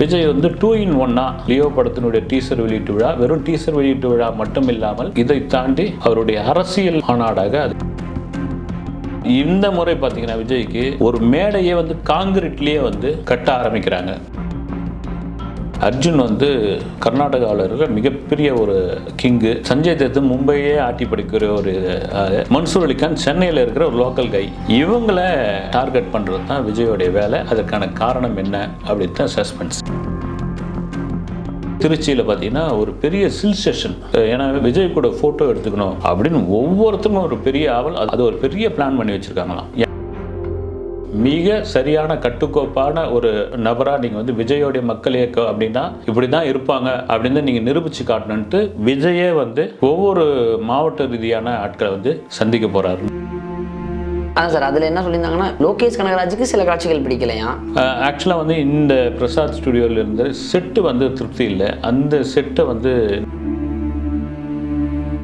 விஜய் வந்து டூ இன் ஒன்னா லியோ படத்தினுடைய டீசர் வெளியீட்டு விழா. வெறும் டீசர் வெளியீட்டு விழா மட்டும் இல்லாமல் இதை தாண்டி அவருடைய அரசியல் மாநாடாக அது. இந்த முறை பார்த்தீங்கன்னா விஜய்க்கு ஒரு மேடையே வந்து காங்கிரீட்லேயே வந்து கட்ட ஆரம்பிக்கிறாங்க. அர்ஜுன் வந்து கர்நாடகாவில் இருக்கிற மிகப்பெரிய ஒரு கிங்கு சஞ்சய் தத்து மும்பையே ஆட்டி படிக்கிற ஒரு ஆளு. மன்சூர் அலிகான் சென்னையில் இருக்கிற ஒரு லோக்கல் கை இவங்கள டார்கெட் பண்ணுறது தான் விஜயோடைய வேலை. அதற்கான காரணம் என்ன அப்படின்னு தான் சஸ்பென்ஸ் திருச்சியில் பார்த்தீங்கன்னா ஒரு பெரிய சில் செஷன் ஏன்னா விஜய் கூட ஃபோட்டோ எடுத்துக்கணும் அப்படின்னு ஒவ்வொருத்தரும் ஒரு பெரிய ஆவல் அது- அது ஒரு பெரிய பிளான் பண்ணி வச்சுருக்காங்களாம். மிக சரியான கட்டுக்கோப்பான ஒரு நபராக நீங்கள் வந்து விஜயோடைய மக்கள் இயக்கம் அப்படின்னா இப்படி தான் இருப்பாங்க அப்படின்னு நீங்கள் நிரூபித்து காட்டணுன்ட்டு விஜயே வந்து ஒவ்வொரு மாவட்ட ரீதியான ஆட்களை வந்து சந்திக்க போகிறாரு அதான் சார் அதில் என்ன சொல்லியிருந்தாங்கன்னா லோகேஷ் கனகராஜுக்கு சில காட்சிகள் பிடிக்கலையா? ஆக்சுவலாக வந்து இந்த பிரசாத் ஸ்டுடியோவில் இருந்து செட்டு வந்து திருப்தி இல்லை. அந்த செட்டை வந்து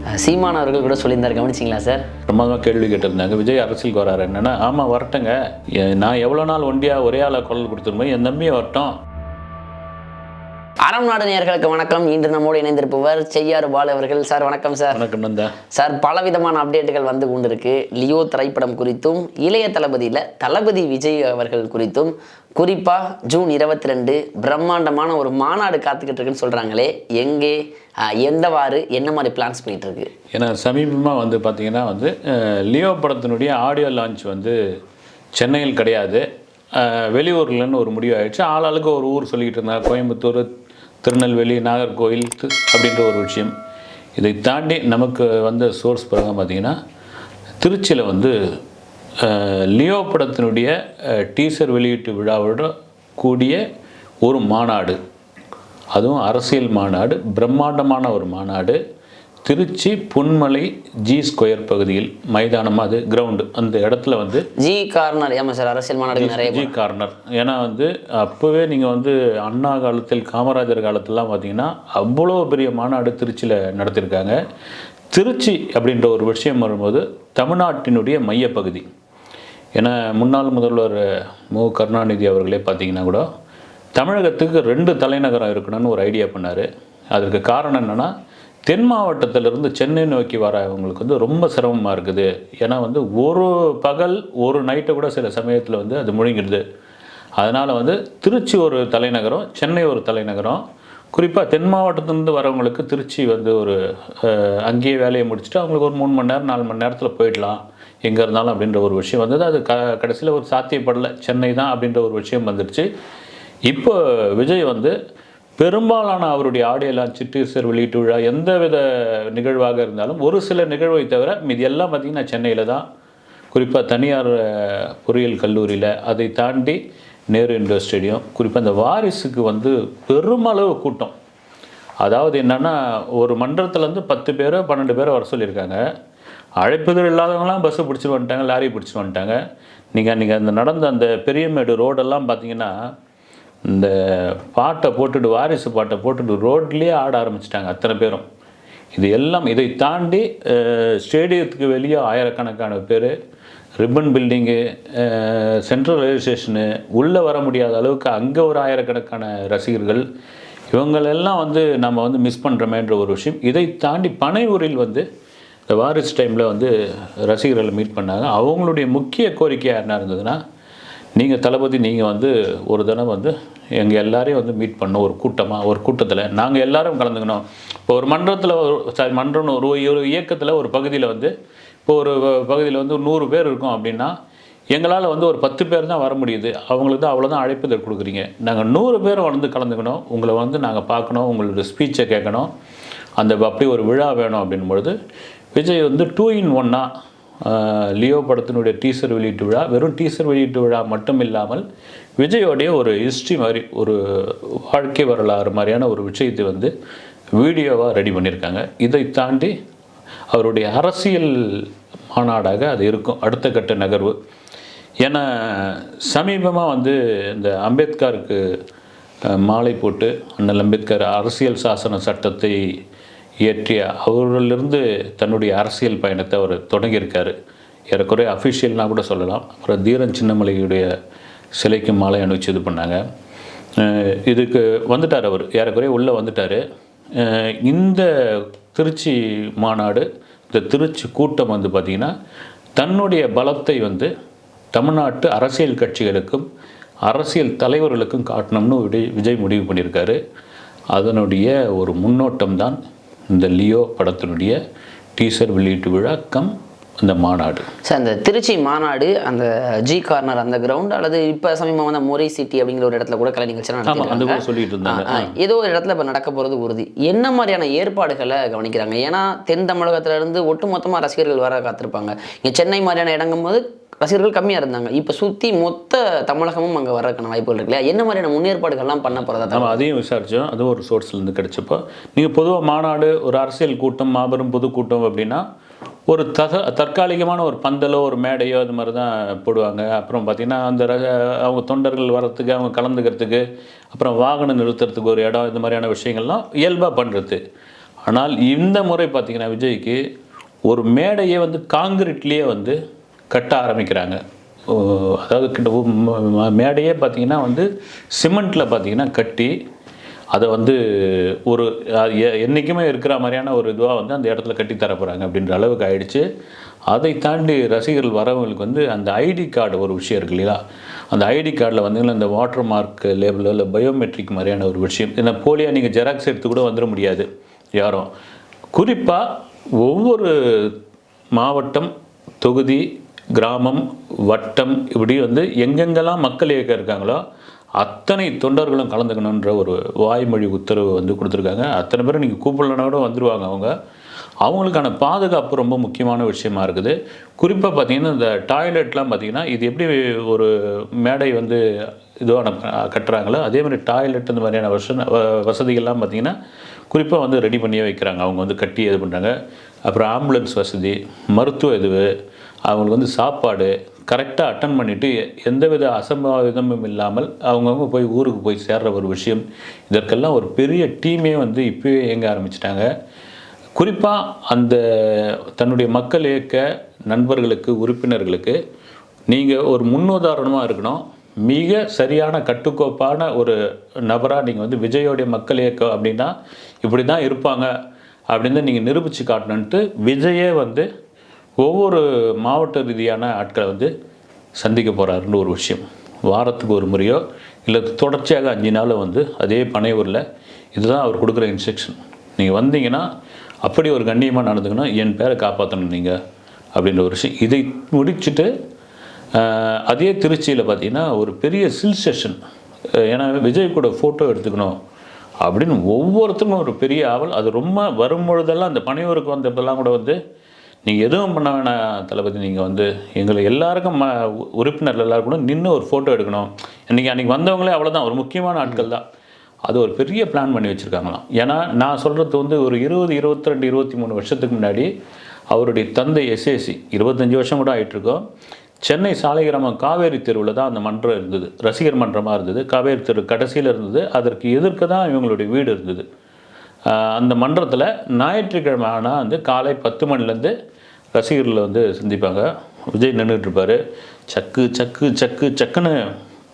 சீமான் அவர்கள் கூட சொல்லியிருந்தார். கவனிச்சிங்களா சார்? ரொம்ப கேள்வி கேட்டிருந்தாங்க. விஜய் அரசியலுக்கு வராரு. என்னன்னா ஆமாம் வரட்டுங்க. நான் எவ்வளோ நாள் ஒண்டியாக ஒரே ஆளாக குரல் கொடுத்துருமோ என் தம்பியை வரட்டும். அறம் நாடு நேயர்களுக்கு வணக்கம். இன்று நம்மோடு இணைந்திருப்பவர் செய்யாறு பால் அவர்கள். சார் வணக்கம் சார். வணக்கம் நந்தா சார் பலவிதமான அப்டேட்டுகள் வந்து கொண்டிருக்கு. லியோ திரைப்படம் குறித்தும் இளைய தளபதியில் தளபதி விஜய் அவர்கள் குறித்தும் குறிப்பா ஜூன் இருபத்தி ரெண்டு பிரம்மாண்டமான ஒரு மாநாடு காத்துக்கிட்டு இருக்குன்னு சொல்றாங்களே எங்கே எந்தவாறு என்ன மாதிரி பிளான்ஸ் இருக்கு ஏன்னா சமீபமாக வந்து பார்த்தீங்கன்னா வந்து லியோ படத்தினுடைய ஆடியோ லான்ச் வந்து சென்னையில் கிடையாது. வெளியூர்லன்னு ஒரு முடிவு ஆயிடுச்சு. ஆளாளுக்கு ஒரு ஊர் சொல்லிக்கிட்டு இருந்தாங்க. கோயம்புத்தூர் திருநெல்வேலி நாகர்கோவில் அப்படின்ற ஒரு விஷயம். இதை தாண்டி நமக்கு வந்த சோர்ஸ் பிறகு பார்த்தீங்கன்னா திருச்சியில் வந்து லியோ படத்தினுடைய டீசர் வெளியீட்டு விழாவோட கூடிய ஒரு மாநாடு. அதுவும் அரசியல் மாநாடு பிரம்மாண்டமான ஒரு மாநாடு. திருச்சி புன்மலை ஜி ஸ்கொயர் பகுதியில் மைதானம் அது கிரவுண்டு அந்த இடத்துல வந்து ஜி கார்னர் ஏமா சார் அரசியல் மாநாடு நிறைய ஜி கார்னர் ஏன்னா வந்து அப்போவே நீங்கள் வந்து அண்ணா காலத்தில் காமராஜர் காலத்திலாம் பார்த்தீங்கன்னா அவ்வளோ பெரிய மாநாடு திருச்சியில் நடத்தியிருக்காங்க திருச்சி அப்படின்ற ஒரு விஷயம் வரும்போது தமிழ்நாட்டினுடைய மையப்பகுதி. ஏன்னா முன்னாள் முதல்வர் மு. கருணாநிதி அவர்களே பார்த்தீங்கன்னா கூட தமிழகத்துக்கு ரெண்டு தலைநகரம் இருக்கணும்னு ஒரு ஐடியா பண்ணார். அதற்கு காரணம் என்னென்னா தென் மாவட்டத்திலிருந்து சென்னை நோக்கி வரவங்களுக்கு வந்து ரொம்ப சிரமமாக இருக்குது. ஏன்னா வந்து ஒரு பகல் ஒரு நைட்டை கூட சில சமயத்தில் வந்து அது முழுங்கிடுது. அதனால் வந்து திருச்சி ஒரு தலைநகரம் சென்னை ஒரு தலைநகரம். குறிப்பாக தென் மாவட்டத்திலேருந்து வரவங்களுக்கு திருச்சி வந்து ஒரு அங்கேயே வேலையை முடிச்சுட்டு அவங்களுக்கு ஒரு மூணு மணி நேரம் நாலு மணி நேரத்தில் போயிடலாம். எங்கே இருந்தாலும் அப்படின்ற ஒரு விஷயம் வந்தது. அது க கடைசியில் ஒரு சாத்தியப்படலை. சென்னை தான் அப்படின்ற ஒரு விஷயம் வந்துடுச்சு இப்போ விஜய் வந்து பெரும்பாலான அவருடைய ஆடையெல்லாம் சிற்றீசர் வெளியீட்டு விழா எந்த வித நிகழ்வாக இருந்தாலும் ஒரு சில நிகழ்வை தவிர மீது எல்லாம் பார்த்திங்கன்னா சென்னையில் தான். குறிப்பாக தனியார் பொறியியல் கல்லூரியில் அதை தாண்டி நேரு இண்டோர் ஸ்டேடியம் குறிப்பாக இந்த வாரிசுக்கு வந்து பெருமளவு கூட்டம். அதாவது என்னென்னா ஒரு மன்றத்துலேருந்து பத்து பேரோ பன்னெண்டு பேரோ வர சொல்லியிருக்காங்க. அழைப்புதல் இல்லாதவங்களாம் பஸ்ஸு பிடிச்சிட்டு வந்துட்டாங்க லாரி பிடிச்சிட்டு வந்துட்டாங்க. நீங்கள் நீங்கள் அந்த நடந்த அந்த பெரியமேடு ரோடெல்லாம் பார்த்தீங்கன்னா இந்த பாட்டை போட்டுட்டு வாரிசு பாட்டை போட்டுட்டு ரோட்லேயே ஆட ஆரம்பிச்சிட்டாங்க அத்தனை பேரும். இது எல்லாம் இதை தாண்டி ஸ்டேடியத்துக்கு வெளியே ஆயிரக்கணக்கான பேர் Ripon building central railway station உள்ளே வர முடியாத அளவுக்கு அங்கே ஒரு ஆயிரக்கணக்கான ரசிகர்கள் இவங்களெல்லாம் வந்து நம்ம வந்து மிஸ் பண்ணுறோமேன்ற ஒரு விஷயம். இதை தாண்டி பனையூரில் வந்து இந்த வாரிஸ் டைமில் வந்து ரசிகர்களை மீட் பண்ணாங்க. அவங்களுடைய முக்கிய கோரிக்கையாக என்ன இருந்ததுன்னா நீங்கள் தளபதி நீங்கள் வந்து ஒரு தடவை வந்து எங்கள் எல்லாரையும் வந்து மீட் பண்ணோம் ஒரு கூட்டமாக ஒரு கூட்டத்தில். நாங்கள் எல்லாரும் கலந்துக்கணும். இப்போ ஒரு மன்றத்தில் ஒரு சாரி மன்றம்னு ஒரு ஒரு இயக்கத்தில் ஒரு பகுதியில் வந்து இப்போ ஒரு பகுதியில் வந்து நூறு பேர் இருக்கோம் அப்படின்னா எங்களால் வந்து ஒரு பத்து பேர் தான் வர முடியுது. அவங்களுக்கு தான் அவ்வளோதான் அழைப்புதல் கொடுக்குறீங்க. நாங்கள் நூறு பேர் வந்து கலந்துக்கணும். உங்களை வந்து நாங்கள் பார்க்கணும். உங்களோட ஸ்பீச்சை கேட்கணும். அந்த அப்படி ஒரு விழா வேணும் அப்படின் பொழுது விஜய் வந்து டூ இன் ஒன்னாக லியோ படத்தினுடைய டீசர் வெளியீட்டு விழா வெறும் டீசர் வெளியீட்டு விழா மட்டும் இல்லாமல் விஜயோடைய ஒரு ஹிஸ்ட்ரி மாதிரி ஒரு வாழ்க்கை வரலாறு மாதிரியான ஒரு விஷயத்தை வந்து வீடியோவாக ரெடி பண்ணியிருக்காங்க. இதை தாண்டி அவருடைய அரசியல் மாநாடாக அது இருக்கும். அடுத்த கட்ட நகர்வு. ஏன்னா சமீபமாக வந்து இந்த அம்பேத்கருக்கு மாலை போட்டு அண்ணல் அம்பேத்கர் அரசியல் சாசன சட்டத்தை இயற்றிய அவரிலிருந்து தன்னுடைய அரசியல் பயணத்தை அவர் தொடங்கியிருக்காரு. ஏறக்குறைய அஃபிஷியல்னால் கூட சொல்லலாம். அப்புறம் தீரன் சின்னமலையுடைய சிலைக்கு மாலை அணிவிச்சு இது பண்ணாங்க. இதுக்கு வந்துட்டார் அவர். ஏறக்குறைய உள்ளே வந்துட்டார். இந்த திருச்சி மாநாடு இந்த திருச்சி கூட்டம் வந்து பார்த்திங்கன்னா தன்னுடைய பலத்தை வந்து தமிழ்நாட்டு அரசியல் கட்சிகளுக்கும் அரசியல் தலைவர்களுக்கும் காட்டணும்னு விஜய் விஜய் முடிவு பண்ணியிருக்காரு. அதனுடைய ஒரு முன்னோட்டம் தான் இந்த லியோ படத்தினுடைய டீசர் வெளியீட்டு விழா கம் அந்த மாநாடு. சார் அந்த திருச்சி மாநாடு அந்த ஜி கார்னர் அந்த கிரவுண்ட் அல்லது இப்போ சமீபமாக வந்து மொரை சிட்டி அப்படிங்கிற ஒரு இடத்துல கூட கலை நிகழ்ச்சி சொல்லிட்டு இருந்தாங்க. ஏதோ ஒரு இடத்துல இப்போ நடக்க போகிறது உறுதி. என்ன மாதிரியான ஏற்பாடுகளை கவனிக்கிறாங்க? ஏன்னா தென் தமிழகத்துல இருந்து ஒட்டுமொத்தமாக ரசிகர்கள் வர காத்திருப்பாங்க. இங்கே சென்னை மாதிரியான இடங்கும் போது ரசிகர்கள் கம்மியாக இருந்தாங்க. இப்போ சுற்றி மொத்த தமிழகமும் அங்கே வர்றதுக்கான வாய்ப்புகள் இருக்கு இல்லையா? என்ன மாதிரியான முன்னேற்பாடுகள்லாம் பண்ண போகிறதா நம்ம அதையும் விசாரித்தோம் அதுவும் ஒரு சோர்ஸ்லேருந்து கிடைச்சப்போ நீங்கள் பொதுவாக மாநாடு ஒரு அரசியல் கூட்டம் மாபெரும் பொதுக்கூட்டம் அப்படின்னா ஒரு தக தற்காலிகமான ஒரு பந்தலோ ஒரு மேடையோ அது மாதிரி தான் போடுவாங்க. அப்புறம் பார்த்திங்கன்னா அந்த ரக அவங்க தொண்டர்கள் வர்றதுக்கு அவங்க கலந்துக்கிறதுக்கு அப்புறம் வாகனம் நிறுத்துறதுக்கு ஒரு இடம் இந்த மாதிரியான விஷயங்கள்லாம் இயல்பாக பண்ணுறது ஆனால் இந்த முறை பார்த்திங்கன்னா விஜய்க்கு ஒரு மேடையை வந்து காங்கிரீட்லேயே வந்து கட்ட ஆரம்பிக்கிறாங்க. அதாவது கிட்ட மேடையே பார்த்தீங்கன்னா வந்து சிமெண்ட்டில் பார்த்தீங்கன்னா கட்டி அதை வந்து ஒரு என்றைக்குமே எ- இருக்கிற மாதிரியான ஒரு இதுவாக வந்து அந்த இடத்துல கட்டி தரப்போகிறாங்க அப்படின்ற அளவுக்கு ஆயிடுச்சு. அதை தாண்டி ரசிகர்கள் வரவங்களுக்கு வந்து அந்த ஐடி கார்டு ஒரு விஷயம் இருக்கு இல்லையா? அந்த ஐடி கார்டில் வந்து இந்த வாட்டர் மார்க் லேபிளோ இல்லை பயோமெட்ரிக் மாதிரியான ஒரு விஷயம். ஏன்னா போலியாக நீங்கள் ஜெராக்ஸ் எடுத்து கூட வந்துட முடியாது யாரும். குறிப்பாக ஒவ்வொரு மாவட்டம் தொகுதி கிராமம் வட்டம் இப்படி வந்து எங்கெங்கெல்லாம் மக்கள் இயக்கம் இருக்காங்களோ அத்தனை தொண்டர்களும் கலந்துக்கணுன்ற ஒரு வாய்மொழி உத்தரவு வந்து கொடுத்துருக்காங்க. அத்தனை பேரும் நீங்கள் கூப்பிடலனா கூட வந்துடுவாங்க அவங்க. அவங்களுக்கான பாதுகாப்பு ரொம்ப முக்கியமான விஷயமா இருக்குது. குறிப்பாக பார்த்தீங்கன்னா இந்த டாய்லெட்லாம் பார்த்தீங்கன்னா இது எப்படி ஒரு மேடை வந்து இதுவான கட்டுறாங்களோ அதே மாதிரி டாய்லெட் இந்த மாதிரியான வச வசதிகள்லாம் பார்த்தீங்கன்னா குறிப்பாக வந்து ரெடி பண்ணியே வைக்கிறாங்க. அவங்க வந்து கட்டி இது பண்ணுறாங்க அப்புறம் ஆம்புலன்ஸ் வசதி மருத்துவ இதுவு அவங்களுக்கு வந்து சாப்பாடு கரெக்டாக அட்டன் பண்ணிவிட்டு எந்தவித அசம்பாவிதமும் இல்லாமல் அவங்கவுங்க போய் ஊருக்கு போய் சேர்ற ஒரு விஷயம். இதற்கெல்லாம் ஒரு பெரிய டீமே வந்து இப்போயே இயங்க ஆரம்பிச்சிட்டாங்க. குறிப்பாக அந்த தன்னுடைய மக்கள் இயக்க நண்பர்களுக்கு உறுப்பினர்களுக்கு நீங்கள் ஒரு முன்னுதாரணமாக இருக்கணும். மிக சரியான கட்டுக்கோப்பான ஒரு நபராக நீங்கள் வந்து விஜயோடைய மக்கள் இயக்கம் அப்படின்னா இப்படி தான் இருப்பாங்க. அப்படின்னு நீங்கள் நிரூபித்து காட்டணுன்ட்டு விஜயே வந்து ஒவ்வொரு மாவட்ட ரீதியான ஆட்களை வந்து சந்திக்க போகிறாருன்னு ஒரு விஷயம். வாரத்துக்கு ஒரு முறையோ இல்லை தொடர்ச்சியாக அஞ்சு நாள் வந்து அதே பனையூரில் இதுதான் அவர் கொடுக்குற இன்ஸ்ட்ரக்ஷன் நீங்கள் வந்தீங்கன்னா அப்படி ஒரு கண்ணியமாக நடந்துக்கணும் என் பேரை காப்பாற்றணும் நீங்கள் அப்படின்ற ஒரு விஷயம். இதை முடிச்சுட்டு அதே திருச்சியில் பார்த்தீங்கன்னா ஒரு பெரிய சில் செஷன் ஏன்னா விஜய் கூட ஃபோட்டோ எடுத்துக்கணும். அப்படின்னு ஒவ்வொருத்தருக்கும் ஒரு பெரிய ஆவல். அது ரொம்ப வரும்பொழுதெல்லாம் அந்த பனையூருக்கு வந்தப்பெல்லாம் கூட வந்து நீங்கள் எதுவும் பண்ண வேணாம் தளபதி நீங்கள் வந்து எங்களை எல்லாருக்கும் ம உறுப்பினர்கள் எல்லாரும் கூட நின்று ஒரு ஃபோட்டோ எடுக்கணும். இன்றைக்கி அன்றைக்கி வந்தவங்களே அவ்வளோதான் ஒரு முக்கியமான ஆட்கள் தான். அது ஒரு பெரிய பிளான் பண்ணி வச்சுருக்காங்களாம். ஏன்னா நான் சொல்கிறது வந்து ஒரு இருபது இருபத்தி ரெண்டு இருபத்தி மூணு வருஷத்துக்கு முன்னாடி அவருடைய தந்தை எஸ்ஏசி இருபத்தஞ்சி வருஷம் கூட ஆகிட்டுருக்கோம் சென்னை சாலைகிராமம் காவேரி தெருவில் தான் அந்த மன்றம் இருந்தது. ரசிகர் மன்றமாக இருந்தது. காவேரி தெரு கடைசியில் இருந்தது. அதற்கு எதிர்க்க தான் இவங்களுடைய வீடு இருந்தது. அந்த மன்றத்தில் ஞாயிற்றுக்கிழமை ஆனால் வந்து காலை பத்து மணிலேருந்து ரசிகர்களை வந்து சந்திப்பாங்க. விஜய் நின்றுட்டுருப்பார் சக்கு சக்கு சக்கு சக்குன்னு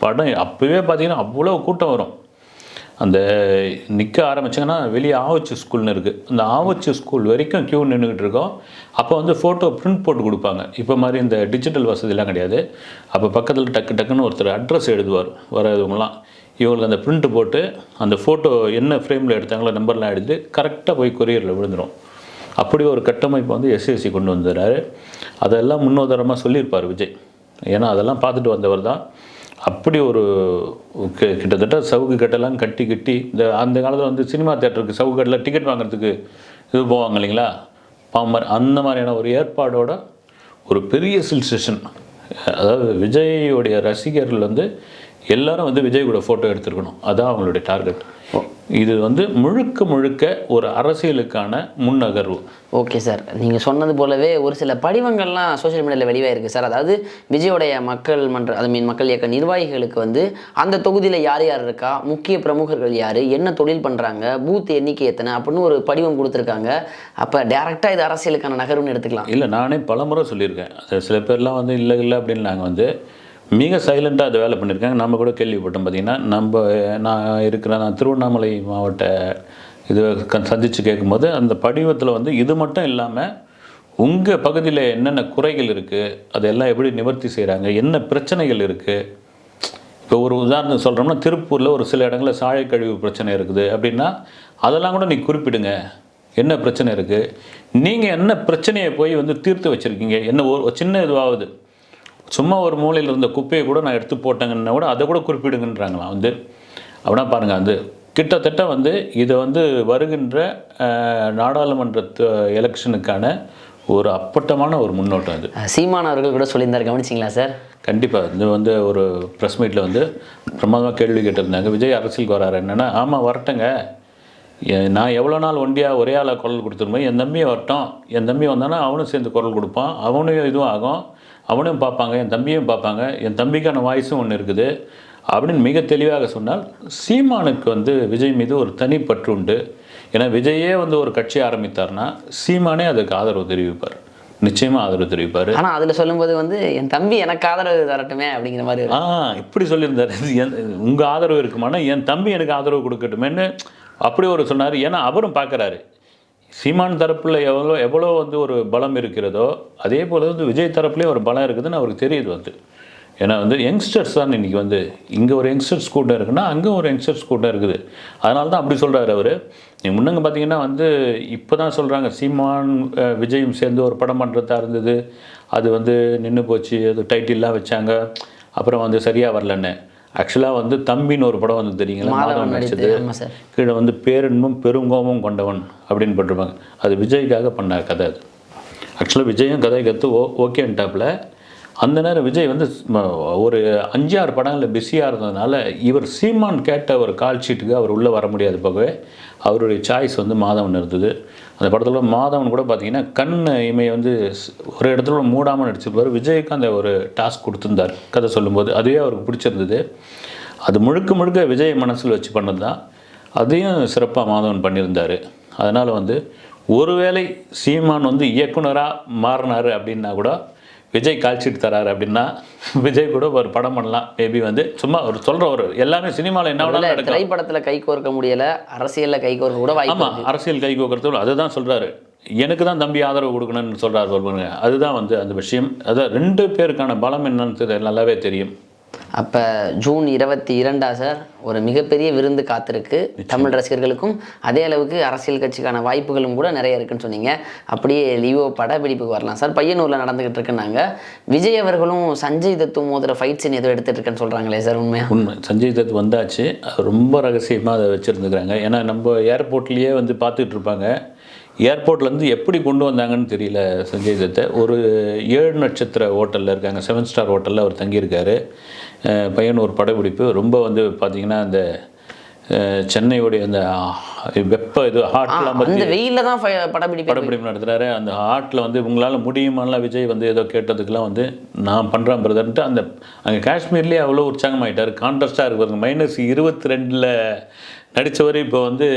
படம் அப்போவே பார்த்தீங்கன்னா அவ்வளோ கூட்டம் வரும். அந்த நிற்க ஆரம்பித்தாங்கன்னா வெளியே ஆவச்சு ஸ்கூல்னு இருக்குது அந்த ஆவச்சு ஸ்கூல் வரைக்கும் க்யூ நின்றுக்கிட்டு இருக்கோம். அப்போ வந்து ஃபோட்டோ பிரிண்ட் போட்டு கொடுப்பாங்க. இப்போ மாதிரி இந்த டிஜிட்டல் வசதிலாம் கிடையாது. அப்போ பக்கத்தில் டக்கு டக்குன்னு ஒருத்தர் அட்ரஸ் எழுதுவார். வரவங்களாம் இவங்களுக்கு அந்த ப்ரிண்ட்டு போட்டு அந்த ஃபோட்டோ என்ன ஃப்ரேமில் எடுத்தாங்களோ நம்பர்லாம் எடுத்து கரெக்டாக போய் கொரியரில் விழுந்துடும் அப்படி ஒரு கட்டமைப்பு வந்து எஸ்எஸ்சி கொண்டு வந்துடுறாரு. அதெல்லாம் முன்னோதரமாக சொல்லியிருப்பார் விஜய். ஏன்னா அதெல்லாம் பார்த்துட்டு வந்தவர் தான். அப்படி ஒரு கிட்டத்தட்ட சவுக்கு கட்டெல்லாம் கட்டி கட்டி இந்த அந்த காலத்தில் வந்து சினிமா தேட்டருக்கு சவுக்கு கட்டில் டிக்கெட் வாங்குறதுக்கு இது போவாங்க இல்லைங்களா? பாம்பர் அந்த மாதிரியான ஒரு ஏற்பாடோட ஒரு பெரிய சில் செஷன் அதாவது விஜயோடைய ரசிகர்கள் வந்து எல்லாரும் வந்து விஜய் கூட ஃபோட்டோ எடுத்துருக்கணும். அதுதான் அவங்களுடைய டார்கெட் இது வந்து முழுக்க முழுக்க ஒரு அரசியலுக்கான முன்னகர்வு. Okay sir. நீங்கள் சொன்னது போலவே ஒரு சில படிவங்கள்லாம் சோஷியல் மீடியாவில் வெளியாயிருக்கு சார். அதாவது விஜயோடைய மக்கள் மன்ற ஐ மீன் மக்கள் இயக்க நிர்வாகிகளுக்கு வந்து அந்த தொகுதியில் யார் யார் இருக்கா முக்கிய பிரமுகர்கள் யார் என்ன தொழில் பண்ணுறாங்க பூத் எண்ணிக்கை எத்தனை அப்படின்னு ஒரு படிவம் கொடுத்துருக்காங்க. அப்போ டேரெக்டாக இது அரசியலுக்கான நகர்வுன்னு எடுத்துக்கலாம். இல்லை நானே பலமுறை சொல்லியிருக்கேன். சில பேர்லாம் வந்து இல்லை இல்லை அப்படின்னு நாங்கள் வந்து மிக சைலண்ட்டாக அதை வேலை பண்ணியிருக்காங்க. நம்ம கூட கேள்விப்பட்டோம் பார்த்தீங்கன்னா நம்ம நான் இருக்கிற நான் திருவண்ணாமலை மாவட்ட இது சந்தித்து கேட்கும்போது அந்த படிவத்தில் வந்து இது மட்டும் இல்லாமல் உங்கள் பகுதியில் என்னென்ன குறைகள் இருக்குது அதெல்லாம் எப்படி நிவர்த்தி செய்கிறாங்க என்ன பிரச்சனைகள் இருக்குது இப்போ ஒரு உதாரணம் சொல்கிறோம்னா திருப்பூரில் ஒரு சில இடங்களில் சாழை கழிவு பிரச்சனை இருக்குது அப்படின்னா அதெல்லாம் கூட நீ குறிப்பிடுங்க. என்ன பிரச்சனை இருக்குது நீங்கள் என்ன பிரச்சனையை போய் வந்து தீர்த்து வச்சுருக்கீங்க? என்ன ஒரு சின்ன இதுவாகுது சும்மா ஒரு மூலையில் இருந்த குப்பையை கூட நான் எடுத்து போட்டேங்கன்னா கூட அதை கூட குறிப்பிடுங்கன்றாங்களாம் வந்து. அப்படின்னா பாருங்கள் அது கிட்டத்தட்ட வந்து இது வந்து வருகின்ற நாடாளுமன்ற எலெக்ஷனுக்கான ஒரு அப்பட்டமான ஒரு முன்னோட்டம் அது. சீமான் அவர்கள் கூட சொல்லியிருந்தார். கவனிச்சிங்களா சார்? கண்டிப்பாக இது வந்து ஒரு ப்ரெஸ் மீட்டில் வந்து பிரமாதமாக கேள்வி கேட்டிருந்தாங்க. விஜய் அரசியலுக்கு வராரு. என்னன்னா ஆமாம் வரட்டுங்க. நான் எவ்வளோ நாள் ஒண்டியாக ஒரே ஆளாக குரல் கொடுத்துருமோ என் தம்பியை வரட்டும். என் தம்பி வந்தானா அவனும் சேர்ந்து குரல் கொடுப்பான். அவனையும் இதுவும் ஆகும். அவனையும் பார்ப்பாங்க என் தம்பியும் பார்ப்பாங்க என் தம்பிக்கான வாய்ஸும் ஒன்று இருக்குது. அப்படின்னு மிக தெளிவாக சொன்னால் சீமானுக்கு வந்து விஜய் மீது ஒரு தனிப்பற்று உண்டு. ஏன்னா விஜயே வந்து ஒரு கட்சி ஆரம்பித்தார்னா சீமானே அதுக்கு ஆதரவு தெரிவிப்பார். நிச்சயமாக ஆதரவு தெரிவிப்பார். ஆனா அதுல சொல்லும்போது வந்து என் தம்பி எனக்கு ஆதரவு தரட்டுமே அப்படிங்கிற மாதிரி ஆ இப்படி சொல்லியிருந்தாரு. என் உங்கள் ஆதரவு இருக்குமானா என் தம்பி எனக்கு ஆதரவு கொடுக்கட்டுமேன்னு அப்படி ஒரு சொன்னார். ஏன்னா அவரும் பார்க்குறாரு. சீமான் தரப்பில் எவ்வளோ எவ்வளோ வந்து ஒரு பலம் இருக்கிறதோ அதே போல் வந்து விஜய் தரப்புலேயே ஒரு பலம் இருக்குதுன்னு அவருக்கு தெரியுது வந்து. ஏன்னா வந்து யங்ஸ்டர்ஸ் தான் இன்றைக்கி வந்து இங்கே ஒரு யங்ஸ்டர்ஸ் கூட்டம் இருக்குன்னா அங்கே ஒரு யங்ஸ்டர்ஸ் கூட்டம் இருக்குது. அதனால தான் அப்படி சொல்கிறார் அவர். நீ முன்னங்க பார்த்தீங்கன்னா வந்து இப்போ தான் சொல்கிறாங்க சீமான் விஜயும் சேர்ந்து ஒரு படம் பண்ணுறதா இருந்தது. அது வந்து நின்று போச்சு அது டைட்டில்லாம் வச்சாங்க. அப்புறம் வந்து சரியாக வரலன்னு. ஆக்சுவலாக வந்து தம்பின்னு ஒரு படம் வந்து தெரியுங்களா? மாதவன் நடிச்சது. கீழே வந்து பேரின்பம் பெருங்கோபம் கொண்டவன் அப்படின்னு போட்டிருப்பாங்க. அது விஜய்க்காக பண்ண கதை அது. ஆக்சுவலாக விஜயும் கதை கற்று ஓ ஓகேன்ட்டாப்புல அந்த நேரம் விஜய் வந்து ஒரு அஞ்சாறு படங்களில் பிஸியாக இருந்ததுனால இவர் சீமான் கேட்ட ஒரு கால் ஷீட்டுக்கு அவர் உள்ளே வர முடியாத போகவே. அவருடைய சாய்ஸ் வந்து மாதவன் இருந்தது. அந்த படத்தில் மாதவன் கூட பார்த்தீங்கன்னா கண் இமையை வந்து ஒரு இடத்துல மூடாமல் நடிச்சிருப்பார். விஜய்க்கு அந்த ஒரு டாஸ்க் கொடுத்துருந்தார். கதை சொல்லும்போது அதுவே அவருக்கு பிடிச்சிருந்தது. அது முழுக்க முழுக்க விஜய் மனசில் வச்சு பண்ணது தான் அதையும் சிறப்பாக மாதவன் பண்ணியிருந்தார். அதனால் வந்து ஒருவேளை சீமான் வந்து இயக்குனராக மாறினார் அப்படின்னா கூட விஜய் கால்ஷீட் தராரு அப்படின்னா விஜய் கூட ஒரு படம் பண்ணலாம். மேபி வந்து சும்மா ஒரு சொல்கிற ஒரு எல்லாமே சினிமாவில் என்ன திரைப்படத்துல கை கோர்க்க முடியல அரசியல்ல கை கோர்க்க கூட வாய்ப்பு ஆமாம் அரசியல் கை கோக்கிறதுக்கு அதுதான் சொல்கிறாரு எனக்கு தான் தம்பி ஆதரவு கொடுக்கணும்னு சொல்கிறாரு பாருங்க அதுதான் வந்து அந்த விஷயம். அதான் ரெண்டு பேருக்கான பலம் என்னன்னு நல்லாவே தெரியும். அப்ப ஜூன் இருபத்தி இரண்டா சார் ஒரு மிகப்பெரிய விருந்து காத்திருக்கு தமிழ் ரசிகர்களுக்கும். அதே அளவுக்கு அரசியல் கட்சிக்கான வாய்ப்புகளும் கூட நிறைய இருக்குன்னு சொன்னீங்க. அப்படியே லியோ படப்பிடிப்புக்கு வரலாம் சார். பையனூர்ல நடந்துகிட்டு இருக்குன்னாங்க விஜய் அவர்களும் சஞ்சய் தத்துவம் மோதிர ஃபைட் சீன் ஏதோ எடுத்துட்டு இருக்கேன்னு சொல்றாங்களே சார் உண்மையா? உண்மை. சஞ்சய் தத் வந்தாச்சு. அது ரொம்ப ரகசியமாக அதை வச்சுருந்துக்கிறாங்க. ஏன்னா நம்ம ஏர்போர்ட்லேயே வந்து பார்த்துட்டு இருப்பாங்க. ஏர்போர்ட்லேருந்து எப்படி கொண்டு வந்தாங்கன்னு தெரியல சஞ்சய் தத்தை. ஒரு ஏழு நட்சத்திர ஹோட்டலில் இருக்காங்க. செவன் ஸ்டார் ஹோட்டலில் அவர் தங்கியிருக்காரு. பையன் ஒரு படப்பிடிப்பு. ரொம்ப வந்து பார்த்திங்கன்னா அந்த சென்னையுடைய அந்த வெப்ப இது ஹாட்லாம் அந்த வெயில்ல தான் படப்பிடிப்பு படப்பிடிப்பு நடத்துகிறாரு அந்த ஆர்ட்டில் வந்து உங்களால் முடியுமான்லாம் விஜய் வந்து ஏதோ கேட்டதுக்கெல்லாம் வந்து நான் பண்ணுறேன் பிரதர்ன்ட்டு அந்த அங்கே காஷ்மீர்லேயே அவ்வளோ உற்சாகமாயிட்டார். கான்ட்ராஸ்டாக இருக்கு மைனஸ் இருபத்தி ரெண்டில் நடித்தவர் இப்போ வந்து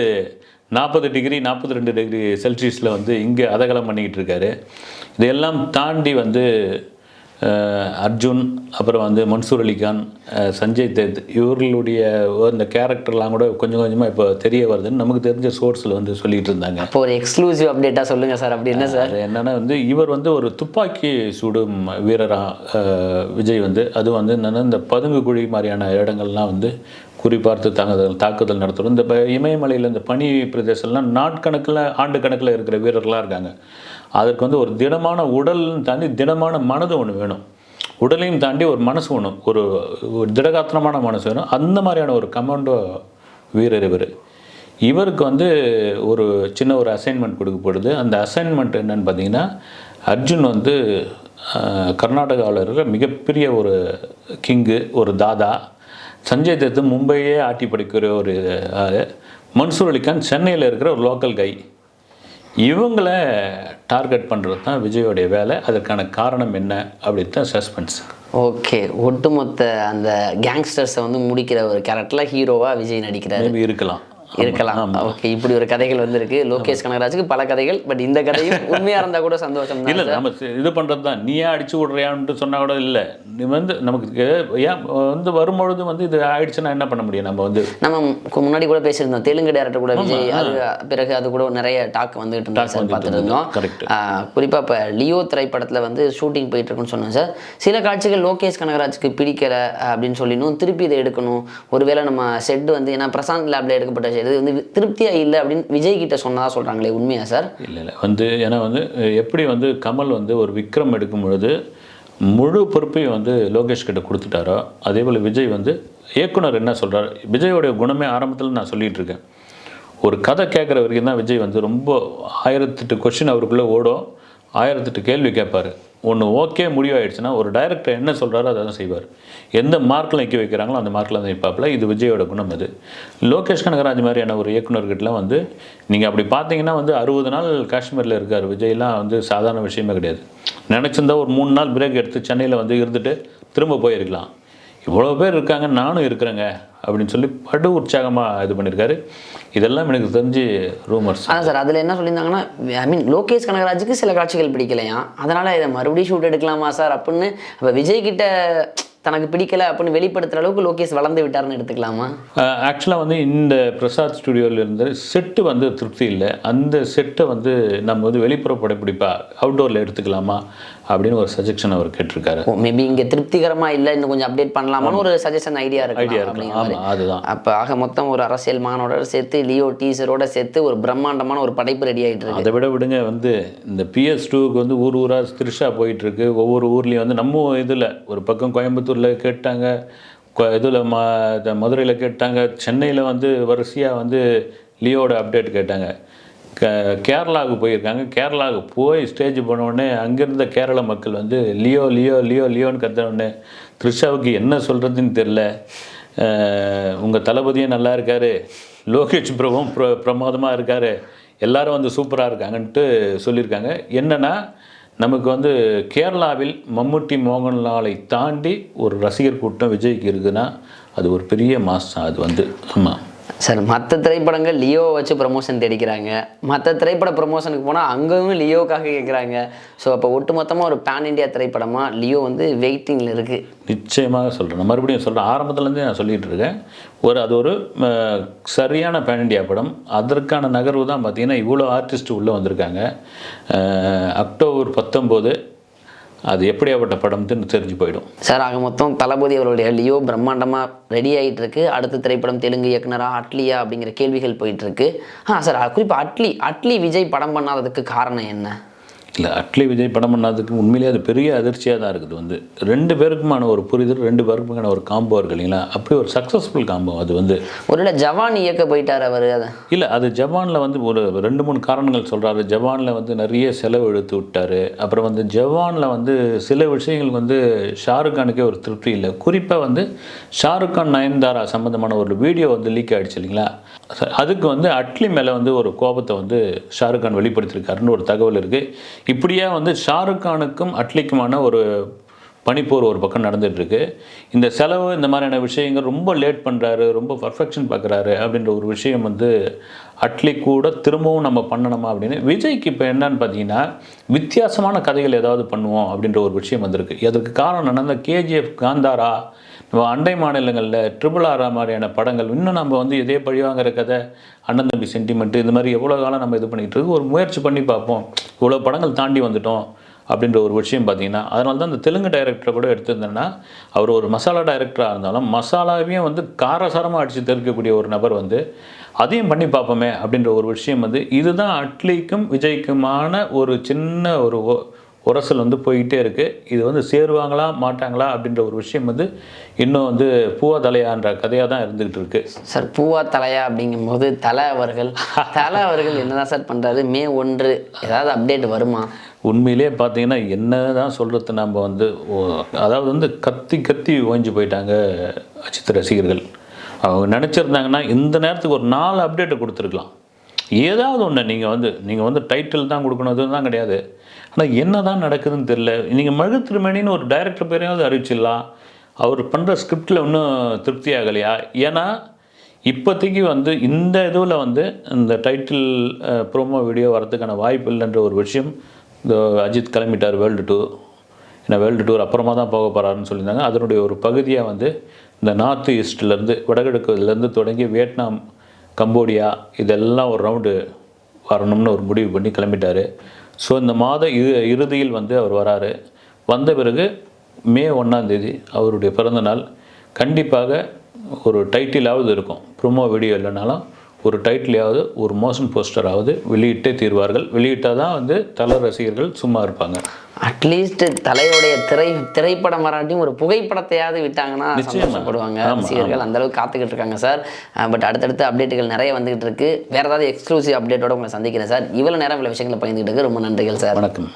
நாற்பது டிகிரி நாற்பத்தி ரெண்டு டிகிரி செல்சியஸில் வந்து இங்கே அதகலம் பண்ணிக்கிட்டு இருக்காரு. இதையெல்லாம் தாண்டி வந்து அர்ஜுன் அப்புறம் வந்து மன்சூர் அலிகான் சஞ்சய் தேத் இவர்களுடைய அந்த கேரக்டர்லாம் கூட கொஞ்சம் கொஞ்சமாக இப்போ தெரிய வருதுன்னு நமக்கு தெரிஞ்ச சோர்ஸில் வந்து சொல்லிட்டு இருந்தாங்க. இப்போ ஒரு எக்ஸ்க்ளூசிவ் அப்டேட்டா சொல்லுங்க சார் அப்படி என்ன சார்? என்னன்னா வந்து இவர் வந்து ஒரு துப்பாக்கி சுடும் வீரரா அஹ், விஜய் வந்து அது வந்து என்னன்னா இந்த பதுங்கு குழி மாதிரியான இடங்கள்லாம் வந்து குறிப்பார்த்து தாக்குதல் தாக்குதல் நடத்துகிறோம் இந்த இமயமலையில் இந்த பனி பிரதேசம்லாம் நாட்கணக்கில் ஆண்டு கணக்கில் இருக்கிற வீரர்களாக இருக்காங்க. அதற்கு வந்து ஒரு திடமான உடல்னு தாண்டி திடமான மனது ஒன்று வேணும். உடலையும் தாண்டி ஒரு மனசு ஒன்று ஒரு ஒரு திடகாத்திரமான மனசு வேணும். அந்த மாதிரியான ஒரு கமாண்டோ வீரர் இவர். இவருக்கு வந்து ஒரு சின்ன ஒரு அசைன்மெண்ட் கொடுக்கப்படுது. அந்த அசைன்மெண்ட் என்னன்னு பார்த்தீங்கன்னா அர்ஜுன் வந்து கர்நாடகாவில் இருக்கிற மிகப்பெரிய ஒரு கிங்கு ஒரு தாதா. சஞ்சய் தத்து மும்பையே ஆட்டி படிக்கிற ஒரு மன்சூர் அலிகான் சென்னையில் இருக்கிற ஒரு லோக்கல் கை இவங்களை டார்கெட் பண்ணுறது தான் விஜயோடைய வேலை. அதற்கான காரணம் என்ன அப்படின்னு தான் சஸ்பென்ஸ் ஓகே ஒட்டுமொத்த அந்த கேங்ஸ்டர்ஸை வந்து முடிக்கிற ஒரு கேரக்டரில் ஹீரோவா விஜய் நடிக்கிறாரு. இருக்கலாம். இருக்கலாம். ஓகே இப்படி ஒரு கதைகள் வந்திருக்கு. லோகேஷ் கனகராஜுக்கு பல கதைகள் பட் இந்த கதையும் உண்மையா இருந்தா கூட சந்தோஷம் இல்லை நம்ம இது பண்ணுறது தான் நீயே அடிச்சு விட்றியான்ட்டு சொன்னால் கூட இல்லை. நீ வந்து நமக்கு ஏன் வந்து வரும்பொழுது வந்து இது ஆயிடுச்சுன்னா என்ன பண்ண முடியும்? நம்ம வந்து நம்ம முன்னாடி கூட பேசியிருந்தோம். தெலுங்கு டேரக்டர் கூட விஜய் அது பிறகு அது கூட நிறைய டாக் வந்துகிட்டு இருந்தோம் சார் பார்த்துட்டு இருந்தோம் correct. ஆஹ் குறிப்பா இப்போ லியோ திரைப்படத்துல வந்து ஷூட்டிங் போயிட்டு இருக்குன்னு சொன்னோம் சார். சில காட்சிகள் லோகேஷ் கனகராஜுக்கு பிடிக்கல அப்படின்னு சொல்லினும் திருப்பி இதை எடுக்கணும். ஒருவேளை நம்ம செட் வந்து ஏன்னா பிரசாந்த் லேப்ல எடுக்கப்பட்ட இது வந்து திருப்தியாக இல்லை அப்படின்னு விஜய் கிட்ட சொன்னதாக சொல்கிறாங்களே உண்மையா சார்? இல்லை இல்லை. வந்து ஏன்னா வந்து எப்படி வந்து கமல் வந்து ஒரு விக்ரம் எடுக்கும் பொழுது முழு பொறுப்பையும் வந்து லோகேஷ் கிட்ட கொடுத்துட்டாரோ அதே போல் விஜய் வந்து இயக்குனர் என்ன சொல்கிறார் விஜயோடைய குணமே ஆரம்பத்தில் நான் சொல்லிகிட்டு இருக்கேன். ஒரு கதை கேட்குற வரைக்கும் தான் விஜய் வந்து ரொம்ப ஆயிரத்தெட்டு கொஷின் அவருக்குள்ளே ஓடும் ஆயிரத்தெட்டு கேள்வி கேட்பார். ஒன்று ஓகே முடிவாயிடுச்சுன்னா ஒரு டைரக்டர் என்ன சொல்கிறாரோ அதை தான் செய்வார். எந்த மார்க்கில் நிற்க வைக்கிறாங்களோ அந்த மார்க்கில் தான் நிற்பாப்பில் இது விஜயோட குணம் அது. லோகேஷ் கனகராஜ் மாதிரியான ஒரு இயக்குனர்கிட்டலாம் வந்து நீங்கள் அப்படி பார்த்தீங்கன்னா வந்து அறுபது நாள் காஷ்மீரில் இருக்கார். விஜய்லாம் வந்து சாதாரண விஷயமே கிடையாது. நினச்சிருந்தா ஒரு மூணு நாள் பிரேக் எடுத்து சென்னையில் வந்து இருந்துட்டு திரும்ப போயிருக்கலாம். இவ்வளோ பேர் இருக்காங்க நானும் இருக்கிறேங்க அப்படின்னு சொல்லி படு உற்சாகமாக இது பண்ணியிருக்காரு. இதெல்லாம் எனக்கு தெரிஞ்சு ரூமர்ஸ் அதான் சார் அதில் என்ன சொல்லியிருந்தாங்கன்னா ஐ மீன் லோகேஷ் கனகராஜுக்கு சில காட்சிகள் பிடிக்கலையா? அதனால் இதை மறுபடியும் ஷூட் எடுக்கலாமா சார் அப்படின்னு அப்போ விஜய் கிட்ட தனக்கு பிடிக்கல அப்படின்னு வெளிப்படுத்துகிற அளவுக்கு லோகேஷ் வளர்ந்து விட்டாருன்னு எடுத்துக்கலாமா? ஆக்சுவலாக வந்து இந்த பிரசாத் ஸ்டுடியோவில் இருந்து செட்டு வந்து திருப்தி இல்லை. அந்த செட்டை வந்து நம்ம வந்து வெளிப்புற படப்பிடிப்பா அவுட்டோரில் எடுத்துக்கலாமா? அப்படின்னு ஒரு சஜெக்ஷன் அவர் கேட்டிருக்காரு. மேபி இங்கே திருப்திகரமாக இல்லை இன்னும் கொஞ்சம் அப்டேட் பண்ணலாமான்னு ஒரு சஜஷன் ஐடியா இருக்கு. ஐடியா ஆமாம் அதுதான். அப்போ ஆக மொத்தம் ஒரு அரசியல் மானோட சேர்த்து லியோ டீசரோட சேர்த்து ஒரு பிரம்மாண்டமான ஒரு படைப்பு ரெடி ஆயிட்டு இருக்கு. அதை விட விடுங்க வந்து இந்த பிஎஸ் டூக்கு வந்து ஊர் ஊராக திருஷா போயிட்டுருக்கு. ஒவ்வொரு ஊர்லேயும் வந்து நம்ம இதில் ஒரு பக்கம் கோயம்புத்தூரில் கேட்டாங்க இதில் ம மதுரையில் கேட்டாங்க சென்னையில் வந்து வரிசையாக வந்து லியோட அப்டேட் கேட்டாங்க. கேரளாவுக்கு போயிருக்காங்க. கேரளாவுக்கு போய் ஸ்டேஜ் போனவுடனே அங்கேருந்த கேரள மக்கள் வந்து லியோ லியோ லியோ லியோன்னு கத்த உடனே த்ரிஷாவுக்கு என்ன சொல்கிறதுன்னு தெரில உங்கள் தளபதியும் நல்லா இருக்கார். லோகேஷ் பிரபுவும் ப்ர பிரமாதமாக இருக்கார். எல்லாரும் வந்து சூப்பராக இருக்காங்கன்ட்டு சொல்லியிருக்காங்க. என்னென்னா நமக்கு வந்து கேரளாவில் மம்முட்டி மோகன்லாலை தாண்டி ஒரு ரசிகர் கூட்டம் விஜய்க்கு இருக்குன்னா அது ஒரு பெரிய மாஸ் அது வந்து ஆமாம் சார் மற்ற திரைப்படங்கள் லியோவை வச்சு ப்ரமோஷன் தேடிக்கிறாங்க. மற்ற திரைப்பட ப்ரமோஷனுக்கு போனால் அங்கேயும் லியோக்காக கேட்குறாங்க ஸோ அப்போ ஒட்டுமொத்தமாக ஒரு பேன் இண்டியா திரைப்படமாக லியோ வந்து வெயிட்டிங்கில் இருக்குது நிச்சயமாக சொல்கிறேன் மறுபடியும் சொல்கிறேன் ஆரம்பத்துலேருந்தே நான் சொல்லிகிட்டு இருக்கேன். ஒரு அது ஒரு சரியான பேன் இண்டியா படம். அதற்கான நகர்வு தான் பார்த்தீங்கன்னா இவ்வளோ ஆர்டிஸ்ட் உள்ளே வந்திருக்காங்க. அக்டோபர் பத்தொம்போது அது எப்படியாப்பட்ட படம்னு தெரிஞ்சு போயிடும். சார் ஆக மொத்தம் தளபதி அவருடைய லியோ பிரம்மாண்டமாக ரெடி ஆகிட்டு இருக்கு அடுத்த திரைப்படம் தெலுங்கு இயக்குனரா அட்லியா அப்படிங்கிற கேள்விகள் போயிட்டு இருக்கு ஆ சார் குறிப்பாக அட்லி அட்லி விஜய் படம் பண்ணாததுக்கு காரணம் என்ன? இல்லை அட்லி விஜய் படம் பண்ணாததுக்கு உண்மையிலேயே அது பெரிய அதிர்ச்சியாக தான் இருக்குது வந்து. ரெண்டு பேருக்குமான ஒரு புரிதல் ரெண்டு பேருக்குமான ஒரு காம்போ இருக்கு இல்லைங்களா? அப்படி ஒரு சக்ஸஸ்ஃபுல் காம்போ அது வந்து. ஒருவேளை ஜவான் இயக்க போயிட்டார் அவர் அதை. இல்லை அது ஜவானில் வந்து ஒரு ரெண்டு மூணு காரணங்கள் சொல்கிறாரு ஜவானில் வந்து நிறைய செலவு எடுத்து விட்டாரு. அப்புறம் வந்து ஜவானில் வந்து சில விஷயங்கள் வந்து ஷாருக் கானுக்கே ஒரு திருப்தி இல்லை. குறிப்பாக வந்து ஷாருக் கான் நயன்தாரா சம்மந்தமான ஒரு வீடியோ வந்து லீக் ஆகிடுச்சு இல்லைங்களா? அதுக்கு வந்து அட்லி மேலே வந்து ஒரு கோபத்தை வந்து ஷாருக் கான் வெளிப்படுத்தியிருக்காருன்னு ஒரு தகவல் இருக்குது இப்படியே வந்து ஷாருக் கானுக்கும் அட்லிக்குமான ஒரு பனிப்போர் ஒரு பக்கம் நடந்துகிட்ருக்கு இந்த செலவு இந்த மாதிரியான விஷயங்கள் ரொம்ப லேட் பண்ணுறாரு ரொம்ப பர்ஃபெக்ஷன் பார்க்குறாரு அப்படின்ற ஒரு விஷயம் வந்து அட்லி கூட திரும்பவும் நம்ம பண்ணணுமா அப்படின்னு. விஜய்க்கு இப்போ என்னன்னு பார்த்தீங்கன்னா வித்தியாசமான கதைகள் ஏதாவது பண்ணுவோம் அப்படின்ற ஒரு விஷயம் வந்திருக்கு. அதற்கு காரணம் என்னன்னா இந்த கேஜிஎஃப் காந்தாரா நம்ம அண்டை மாநிலங்களில் ட்ரிபிள் ஆரா மாதிரியான படங்கள் இன்னும் நம்ம வந்து இதே பழிவாங்கிற கதை அண்ணன் தம்பி சென்டிமெண்ட்டு இந்த மாதிரி எவ்வளோ காலம் நம்ம இது பண்ணிகிட்டு இருக்கு ஒரு முயற்சி பண்ணி பார்ப்போம். இவ்வளோ படங்கள் தாண்டி வந்துட்டோம். அப்படின்ற ஒரு விஷயம் பார்த்தீங்கன்னா அதனால தான் இந்த தெலுங்கு டைரக்டரை கூட எடுத்திருந்தேன்னா அவர் ஒரு மசாலா டைரக்டராக இருந்தாலும் மசாலாவையும் வந்து காரசாரமாக அடித்து தெரிவிக்கக்கூடிய ஒரு நபர் வந்து அதையும் பண்ணி பார்ப்போமே அப்படின்ற ஒரு விஷயம் வந்து இதுதான் அட்லிக்கும் விஜய்க்குமான ஒரு சின்ன ஒரு உரசல் வந்து போய்கிட்டே இருக்குது இது வந்து சேருவாங்களா மாட்டாங்களா அப்படின்ற ஒரு விஷயம் வந்து இன்னும் வந்து பூவா தலையான்ற கதையாக தான் இருந்துகிட்டு இருக்கு. சார் பூவா தலையா அப்படிங்கும்போது தலை அவர்கள் தலை அவர்கள் என்னதான் சார் பண்ணுறாரு மே ஒன்று ஏதாவது அப்டேட் வருமா? உண்மையிலே பார்த்தீங்கன்னா என்ன தான் சொல்கிறது நம்ம வந்து அதாவது வந்து கத்தி கத்தி ஓய்ஞ்சு போயிட்டாங்க அஜித் ரசிகர்கள். அவங்க நினச்சிருந்தாங்கன்னா இந்த நேரத்துக்கு ஒரு நாலு அப்டேட்டை கொடுத்துருக்கலாம். ஏதாவது ஒன்று நீங்கள் வந்து நீங்கள் வந்து டைட்டில் தான் கொடுக்கணும் அது தான் கிடையாது. ஆனால் என்ன தான் நடக்குதுன்னு தெரில நீங்கள் மழு திருமணின்னு ஒரு டைரக்டர் பேரையாவது அறிவிச்சிடலாம். அவர் பண்ணுற ஸ்கிரிப்டில் இன்னும் திருப்தி ஆகலையா? ஏன்னா இப்போதைக்கு வந்து இந்த இதுவில் வந்து இந்த டைட்டில் ப்ரோமோ வீடியோ வரதுக்கான வாய்ப்பு இல்லைன்ற ஒரு விஷயம் இந்த அஜித் கிளம்பிட்டார் வேர்ல்டு டூர். ஏன்னா வேர்ல்டு டூர் அப்புறமா தான் போக போகிறாருன்னு சொல்லியிருந்தாங்க. அதனுடைய ஒரு பகுதியாக வந்து இந்த நார்த் ஈஸ்ட்லேருந்து வடகிழக்குலேருந்து தொடங்கி வியட்நாம் கம்போடியா இதெல்லாம் ஒரு ரவுண்டு வரணும்னு ஒரு முடிவு பண்ணி கிளம்பிட்டார். ஸோ இந்த மாத இறு இறுதியில் வந்து அவர் வராரு. வந்த பிறகு மே ஒன்றாந்தேதி அவருடைய பிறந்தநாள் கண்டிப்பாக ஒரு டைட்டிலாவது இருக்கும். ப்ரோமோ வீடியோ இல்லைனாலும் ஒரு டைட்டிலாவது ஒரு மோஷன் போஸ்டராவது வெளியிட்டே தீர்வார்கள். வெளியிட்டால் தான் வந்து தல ரசிகர்கள் சும்மா இருப்பாங்க. அட்லீஸ்ட் தலையோடைய திரை திரைப்படம் வராட்டியும் ஒரு புகைப்படத்தையாவது விட்டாங்கன்னா. சந்தோஷப்படுவாங்க ரசிகர்கள். அந்த அளவுக்கு காத்துக்கிட்டு இருக்காங்க சார் பட் அடுத்தடுத்து அப்டேட்டுகள் நிறைய வந்துகிட்டு இருக்கு. வேற ஏதாவது எக்ஸ்க்ளூசிவ் அப்டேட்டோட உங்களை சந்திக்கிறேன் சார் இவ்வளவு நேரம் இவ்வளவு விஷயங்களை பகிர்ந்துக்கிட்டு இருக்கு. ரொம்ப நன்றிகள் சார் வணக்கம்.